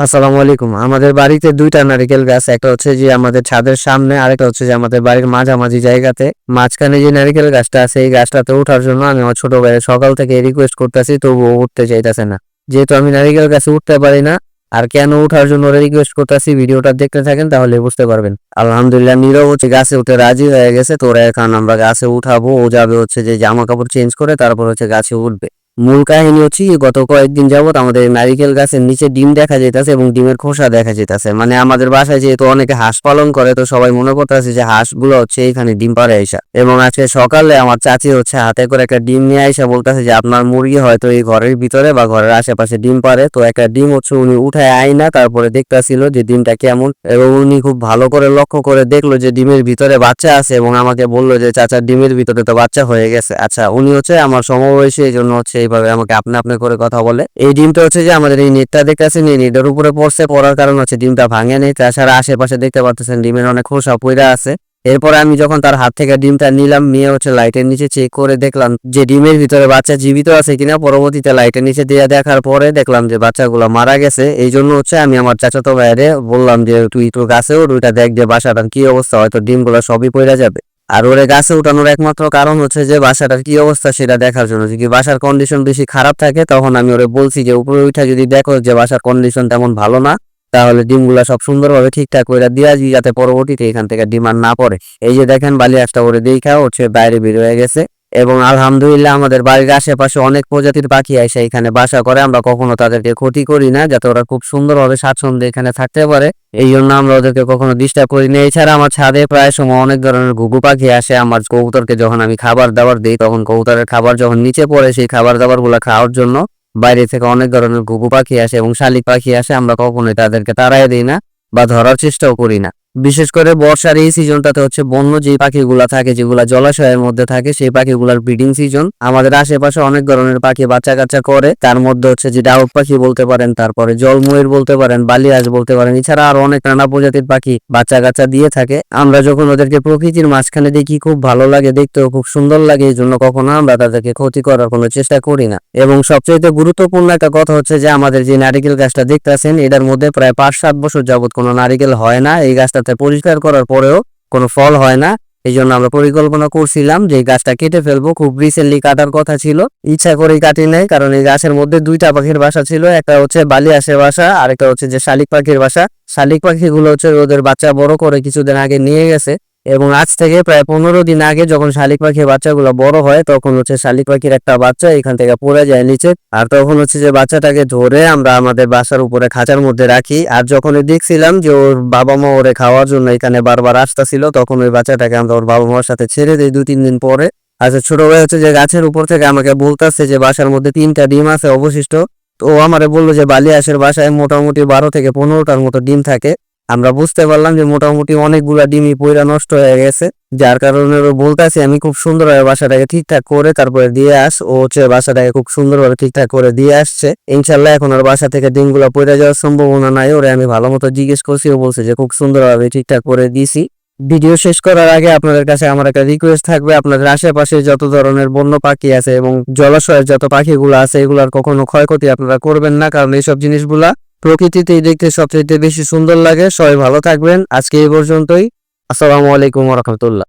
আসসালামু আলাইকুম। আমাদের বাড়িতে দুইটা নারিকেল গাছ, একটা হচ্ছে যে আমাদের ছাদের সামনে, আরেকটা হচ্ছে যে আমাদের বাড়ির মাঝামাঝি জায়গাতে। মাঝখানে যে নারিকেল গাছটা আছে, এই গাছটাতে ওঠার জন্য আমি আমার ছোট ভাইয়ের সকাল থেকে রিকোয়েস্ট করতেছি, তবুও উঠতে চাইতেছে না। যেহেতু আমি নারিকেল গাছে উঠতে পারি না, আর কেন উঠার জন্য রিকোয়েস্ট করতেছি ভিডিওটা দেখতে থাকেন, তাহলে বুঝতে পারবেন। আলহামদুলিল্লাহ, নীরব হচ্ছে, গাছে উঠে রাজি হয়ে গেছে, তোরা এখন আমরা গাছে উঠাবো, ও যাবে হচ্ছে যে জামা কাপড় চেঞ্জ করে, তারপর হচ্ছে গাছে উঠবে। মূল কাহিনী হচ্ছে কি, গত কয়েকদিন যাবত আমাদের নারিকেল গাছের নিচে ডিম দেখা যেতেছে এবং ডিমের খোসা দেখা যেতেছে মানে আমাদের বাসায় যেহেতু অনেকে হাঁস পালন করে তো সবাই মনে করতেছে যে হাঁসগুলো হচ্ছে এখানে ডিম পারে আইসা। এবং আজকে সকালে আমার চাচি হচ্ছে হাতে করে একটা ডিম নিয়ে আইসা বলতেছে যে আপনার মুরগি হয়তো এই ঘরের ভিতরে বা ঘরের আশেপাশে ডিম পারে তো একটা ডিম হচ্ছে উনি উঠায় আই না তারপরে দেখতেছিল যে ডিমটা কেমন। এবং উনি খুব ভালো করে লক্ষ্য করে দেখল যে ডিমের ভিতরে বাচ্চা আছে এবং আমাকে বলল যে চাচার ডিমের ভিতরে তো বাচ্চা হয়ে গেছে। আচ্ছা উনি হচ্ছে আমার সমবয়সী এই জন্য হচ্ছে এইভাবে আমাকে আপনা আপনি করে কথা বলে। এই ডিমটা হচ্ছে যে আমাদের এই নেটটা দেখতেছেন, এই নেটের উপরে পড়ছে, পড়ার কারণ হচ্ছে ডিমটা ভাঙে নেই। তাছাড়া আশেপাশে দেখতে পাচ্ছেন ডিমের অনেক খোসা পইরা আছে। এরপরে আমি যখন তার হাত থেকে ডিমটা নিলাম, নিয়ে হচ্ছে লাইটের নিচে চেক করে দেখলাম যে ডিমের ভিতরে বাচ্চা জীবিত আছে কিনা। পরবর্তীতে লাইটের নিচে দিয়ে দেখার পরে দেখলাম যে বাচ্চাগুলো মারা গেছে। এই জন্য হচ্ছে আমি আমার চাচাতো ভাইরে বললাম যে, তুই তোর গাছে ওর ওইটা দেখ যে বাসাটার কি অবস্থা, হয়তো ডিমগুলো সবই পড়ে যাবে। আর ওরে গাছে উঠানোর একমাত্র কারণ হচ্ছে যে বাসাটার কি অবস্থা সেটা দেখার জন্য। যদি বাসার কন্ডিশন বেশি খারাপ থাকে, তখন আমি ওরে বলছি যে উপরে উঠা যদি দেখো যে বাসার কন্ডিশন তেমন ভালো না, তাহলে ডিমগুলা সব সুন্দরভাবে ঠিকঠাক করে দিয়া যাতে পরবর্তীতে এখান থেকে ডিমান্ড না পড়ে। এই যে দেখেন বালি আসটা ওরে দেখা হচ্ছে বাইরে বের হয়ে গেছে। এবং আলহামদুলিল্লাহ আমাদের বাড়ির আশেপাশে অনেক প্রজাতির পাখি আসে এখানে। বাসা করে আমরা কখনো তাদেরকে ক্ষতি করি না, যাতে ওরা খুব সুন্দরভাবে স্বাচ্ছন্দ্যে এখানে থাকতে পারে। এই জন্য আমরা ওদেরকে কখনো ডিস্টার্ব করি না। এছাড়া আমার ছাদে প্রায় সময় অনেক ধরনের ঘুঘু পাখি আসে। আমার কবুতরকে যখন আমি খাবার দাবার দিই, তখন কবুতরের খাবার যখন নিচে পড়ে, সেই খাবার দাবারগুলা খাওয়ার জন্য বাইরে থেকে অনেক ধরনের ঘুঘু পাখি আসে এবং শালিক পাখি আসে। আমরা কখনোই তাদেরকে তাড়াই দিই না বা ধরার চেষ্টাও করি না। বিশেষ করে বর্ষার এই সিজনটাতে হচ্ছে বন্য যে পাখিগুলা থাকে, যেগুলা জলাশয়ের মধ্যে থাকে, সেই পাখিগুলার ব্রিডিং সিজন আমাদের আশেপাশে অনেক ধরনের পাখি বাচ্চা কাচ্চা করে। তার মধ্যে হচ্ছে যে ডাউক পাখি বলতে পারেন, তারপরে জলময়ূর বলতে পারেন বালিয়াস বলতে পারেন, এছাড়া আরও অনেক নানা প্রজাতির পাখি বাচ্চা কাচ্চা দিয়ে থাকে। আমরা যখন ওদেরকে প্রকৃতির মাঝখানে দেখি, খুব ভালো লাগে দেখতেও খুব সুন্দর লাগে এই জন্য কখনো আমরা তাদেরকে ক্ষতি করার কোনো চেষ্টা করি না। এবং সবচেয়ে গুরুত্বপূর্ণ একটা কথা হচ্ছে যে, আমাদের যে নারিকেল গাছটা দেখতেছেন, এটার মধ্যে প্রায় পাঁচ সাত বছর যাবত কোনো নারিকেল হয় না। এই গাছটাতে পরিষ্কার করার পরেও কোনো ফল হয় না। এই জন্য আমরা পরিকল্পনা করছিলাম যে গাছটা কেটে ফেলব। খুব রিসেন্টলি কাটার কথা ছিল। ইচ্ছা করেই কাটি নাই, কারণ এই গাছের মধ্যে দুইটা পাখির বাসা ছিল। একটা হচ্ছে বালিয়াসের বাসা আর একটা হচ্ছে যে শালিক পাখির বাসা। শালিক পাখিগুলো হচ্ছে ওদের বাচ্চা বড় করে কিছুদিন আগে নিয়ে গেছে। এবং আজ থেকে প্রায় পনেরো দিন আগে যখন শালিক পাখির বাচ্চাগুলো বড় হয়, তখন হচ্ছে শালিক পাখির একটা বাচ্চা এখান থেকে পড়ে যায় নিচে। আর তখন হচ্ছে যে বাচ্চাটাকে ধরে আমরা আমাদের বাসার উপরে খাঁচার মধ্যে রাখি। আর যখন দেখছিলাম যে ওর বাবা মা ওরে খাওয়ার জন্য এখানে বারবার আসতেছিল, তখন ওই বাচ্চাটাকে আমরা ওর বাবা মার সাথে ছেড়ে দিই দু তিন দিন পরে। আচ্ছা ছোট ভাই হচ্ছে যে গাছের উপর থেকে আমাকে বলতেছে যে বাসার মধ্যে তিনটা ডিম আছে অবশিষ্ট। তো আমারে বলল যে বালিয়াসের বাসায় মোটামুটি বারো থেকে পনেরোটার মতো ডিম থাকে। আমরা বুঝতে পারলাম যে মোটামুটি অনেকগুলা ডিমই পয়রা নষ্ট হয়ে গেছে, যার কারণে ও বলতেছে, আমি খুব সুন্দরভাবে বাসাটাকে ঠিকঠাক করে তারপরে দিয়ে আস। ও হচ্ছে বাসাটাকে খুব সুন্দরভাবে ঠিকঠাক করে দিয়ে আসছে। ইনশাল্লাহ এখন ওর বাসা থেকে ডিমগুলো পয়রা যাওয়ার সম্ভাবনা নাই। ওরে আমি ভালো মতো জিজ্ঞেস করছি, ও বলছে যে খুব সুন্দরভাবে ঠিকঠাক করে দিছি। ভিডিও শেষ করার আগে আপনাদের কাছে আমার একটা রিকোয়েস্ট থাকবে, আপনাদের আশেপাশে যত ধরনের বন্য পাখি আছে এবং জলাশয়ের যত পাখিগুলো আছে, এগুলার কখনো ক্ষয়ক্ষতি আপনারা করবেন না, কারণ এইসব জিনিসগুলা প্রকৃতিতেই দেখতে সবচেয়ে বেশি সুন্দর লাগে। সবাই ভালো থাকবেন। আজকে এই পর্যন্তই। আসসালামু আলাইকুম রহমতুল্লাহ।